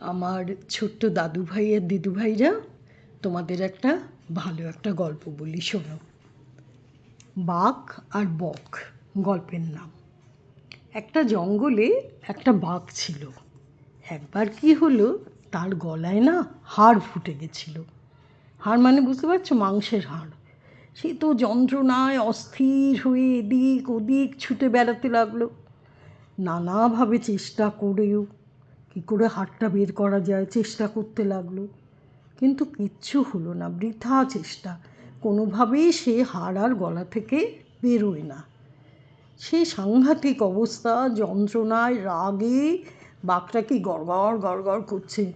আমার ছোট্ট দাদু ভাই আর দিদু ভাইরা, তোমাদের একটা ভালো একটা গল্প বলি, শোনো। বাঘ আর বক গল্পের নাম। একটা জঙ্গলে একটা বাঘ ছিল। একবার কি হলো, তার গলায় না হাড় ফুটে গেছিল। হাড় মানে বুঝতে পারছ, মাংসের হাড়। সে তো যন্ত্রণায় অস্থির হয়ে এদিক ওদিক ছুটে বেড়াতে লাগল। নানাভাবে চেষ্টা করেও কী করে হাড়টা বের করা যায়, চেষ্টা করতে লাগল। কিন্তু কিচ্ছু হলো না, বৃথা চেষ্টা। কোনোভাবেই সে হাড় আর গলা থেকে বেরোয় না। সে সাংঘাতিক অবস্থা, যন্ত্রণায়, রাগে। বাঘটাকে গড়গড় গড়গড় করছে।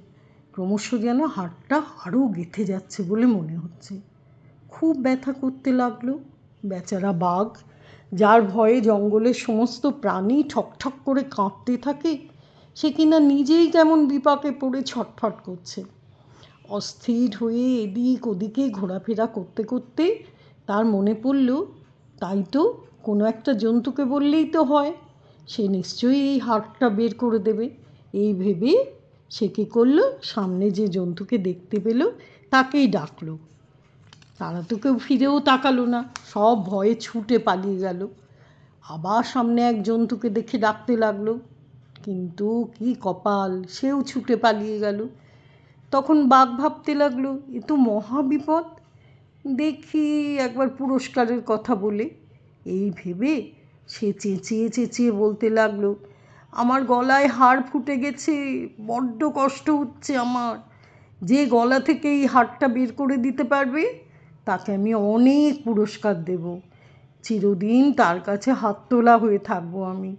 ক্রমশ যেন হাড়টা আরও গেঁথে যাচ্ছে বলে মনে হচ্ছে। খুব ব্যথা করতে লাগল, বেচারা বাঘ। যার ভয়ে জঙ্গলের সমস্ত প্রাণী ঠকঠক করে কাঁপতে থাকে সে কিনা নিজেই কেমন বিপাকে পড়ে ছটফট করছে। অস্থির হয়ে এদিক ওদিকে ঘোরাফেরা করতে করতে তার মনে পড়ল, তাই তো কোনো একটা জন্তুকে বললেই তো হয়, সে নিশ্চয়ই এই হাড়টা বের করে দেবে। এই ভেবে সে কী করল, সামনে যে জন্তুকে দেখতে পেল, তাকেই ডাকলো। তারা তো কেউ ফিরেও তাকালো না, সব ভয়ে ছুটে পালিয়ে গেল। আবার সামনে এক জন্তুকে দেখে ডাকতে লাগল। কিন্তু কি কপাল, সেও ছুটে পালিয়ে গেল। তখন বাঘ ভাবতে লাগল, এ তো মহা বিপদ। দেখি একবার পুরস্কারের কথা বলে। এই ভেবে সে চেঁচিয়ে চেঁচিয়ে বলতে লাগল, আমার গলায় হাড় ফুটে গেছে, বড্ড কষ্ট হচ্ছে আমার। যে গলা থেকে এই হাড়টা বের করে দিতে পারবে, তাকে আমি অনেক পুরস্কার দেব। চিরদিন তার কাছে হাত তোলা হয়ে থাকব আমি।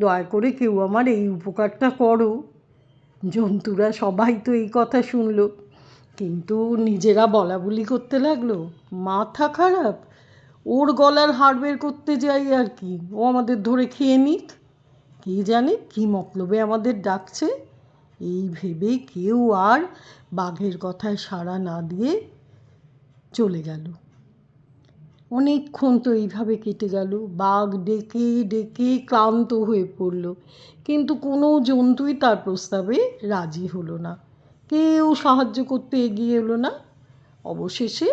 দয়া করে কেউ আমার এই উপকারটা করো। জন্তুরা সবাই তো এই কথা শুনলো। কিন্তু নিজেরা বলা বলি করতে লাগল। মাথা খারাপ। ওর গলার হাড় বের করতে যাই আর কি। ও আমাদের ধরে খেয়ে নিক। কে জানে কী মতলবে আমাদের ডাকছে। এই ভেবে কেউ আর বাঘের কথায় সাড়া না দিয়ে চলে গেল। অনেকক্ষণ তো এইভাবে কেটে গেল। বাঘ ডেকে ডেকে ক্লান্ত হয়ে পড়ল। কিন্তু কোনো জন্তুই তার প্রস্তাবে রাজি হলো না। কেউ সাহায্য করতে এগিয়ে এলো না। অবশেষে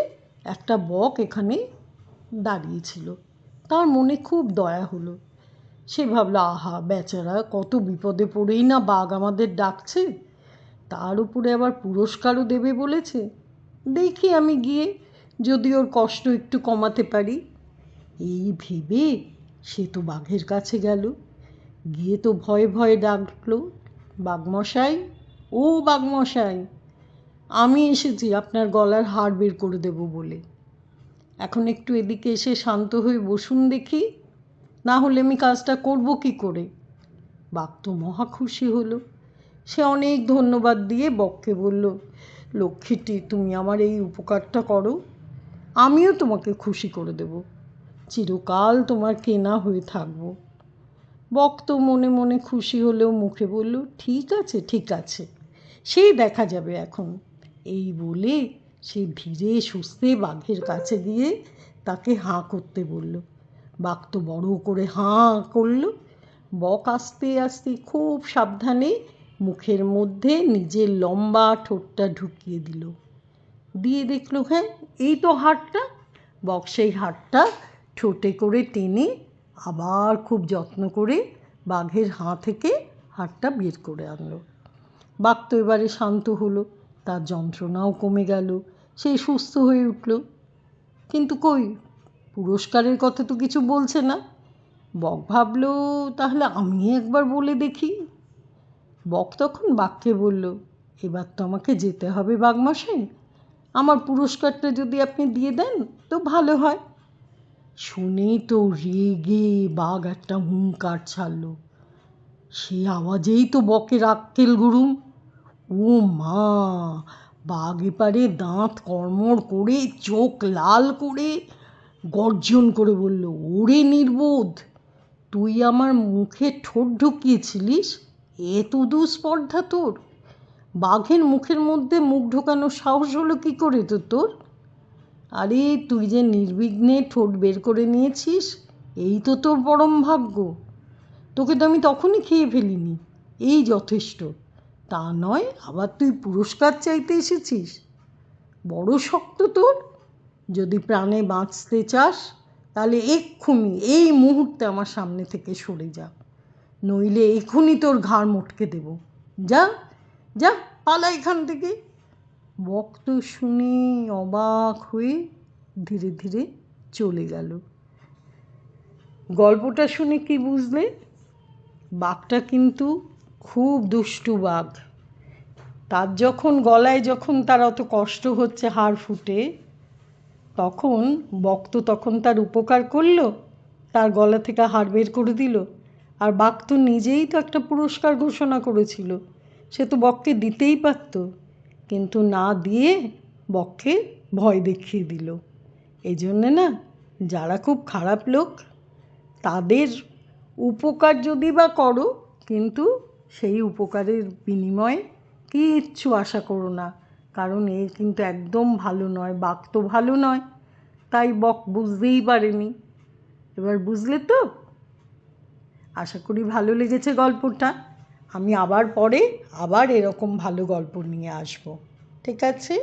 একটা বক এখানে দাঁড়িয়েছিল তার মনে খুব দয়া হলো। সে ভাবলো, আহা, বেচারা, কত বিপদে পড়েই না বাঘ আমাদের ডাকছে। তার উপরে আবার পুরস্কারও দেবে বলেছে। দেখি আমি গিয়ে যদি ওর কষ্ট একটু কমাতে পারি। এই ভেবে সে তো বাঘের কাছে গেল। গিয়ে তো ভয়ে ভয়ে ডাকলো, বাঘমশাই, ও বাঘমশাই, আমি এসেছি, আপনার গলার হার বের করে দেব বলে। এখন একটু এদিকে এসে শান্ত হয়ে বসুন দেখি, না হলে আমি কাজটা করব কি করে? বাঘ তো মহা খুশি হলো। সে অনেক ধন্যবাদ দিয়ে বককে বলল, লক্ষ্মীটি, তুমি আমার এই উপকারটা করো। আমিও তোমাকে খুশি করে দেব। চিরকাল তোমার কেনা হয়ে থাকব। বক তো মনে মনে খুশি হলেও মুখে বলল, ঠিক আছে ঠিক আছে, সেই দেখা যাবে এখন। এই বলে সে ধীরে সুস্থে বাঘের কাছে গিয়ে তাকে হাঁ করতে বলল। বাঘ তো বড় করে হাঁ করল। বক আস্তে আস্তে খুব সাবধানে মুখের মধ্যে নিজের লম্বা ঠোঁটটা ঢুকিয়ে দিল। দিয়ে দেখল হ্যাঁ এই তো হাড়টা। বক সেই ঠোঁটে করে টেনে আবার খুব যত্ন করে বাঘের হাঁ থেকে হাড়টা বের করে আনলো। বাঘ তো এবারে শান্ত হলো, তার যন্ত্রণাও কমে গেল, সে সুস্থ হয়ে উঠল। কিন্তু কই, পুরস্কারের কথা তো কিছু বলছে না? বক ভাবলো, তাহলে আমি একবার বলে দেখি। বক তখন বাঘকে বলল, এবার তো আমাকে যেতে হবে বাঘমশাই আমার পুরস্কারটা যদি আপনি দিয়ে দেন, তো ভালো হয়। শুনে তো রেগে বাঘ একটা হুঙ্কার ছাড়ল। সে আওয়াজেই তো বকের আক্কেল গুরুম। ও মা, বাঘ এপারে দাঁত কর্মর করে, চোখ লাল করে গর্জন করে বলল, ওরে নির্বোধ, তুই আমার মুখে ঠোঁট ঢুকিয়েছিলিস? এত দুস্পর্ধা তোর। বাঘের মুখের মধ্যে মুখ ঢোকানোর সাহস হলো কী করে তো তোর? আরে, তুই যে নির্বিঘ্নে ঠোঁট বের করে নিয়েছিস, এই তো তোর পরম ভাগ্য। তোকে তো আমি তখনই খেয়ে ফেলিনি, এই যথেষ্ট। তা নয়, আবার তুই পুরস্কার চাইতে এসেছিস। বড় শক্ত তোর। যদি প্রাণে বাঁচতে চাস, তাহলে এক্ষুনি, এই মুহূর্তে আমার সামনে থেকে সরে যা। নইলে এক্ষুনি তোর ঘাড় মটকে দেব। যা। যা, পালা এখান থেকে। বক্ত শুনে অবাক হয়ে ধীরে ধীরে চলে গেল। গল্পটা শুনে কি বুঝলে? বাঘটা কিন্তু খুব দুষ্টু বাঘ। তার যখন গলায় যখন তার অত কষ্ট হচ্ছে হাড় ফুটে, তখন বক্ত তখন তার উপকার করল, তার গলা থেকে হাড় বের করে দিল। আর বাঘ তো নিজেই তো একটা পুরস্কার ঘোষণা করেছিল। সে তো বককে দিতেই পারত, কিন্তু না দিয়ে বককে ভয় দেখিয়ে দিল। এই জন্যে না যারা খুব খারাপ লোক, তাদের উপকার যদি বা করো, কিন্তু সেই উপকারের বিনিময়ে কিচ্ছু আশা করো না, কারণ এ কিন্তু একদম ভালো নয় বাক তো ভালো নয়, তাই বক বুঝতেই পারেনি। এবার বুঝলে তো? আশা করি ভালো লেগেছে গল্পটা। আমি আবার পরে আবার এরকম ভালো গল্প নিয়ে আসব। ঠিক আছে?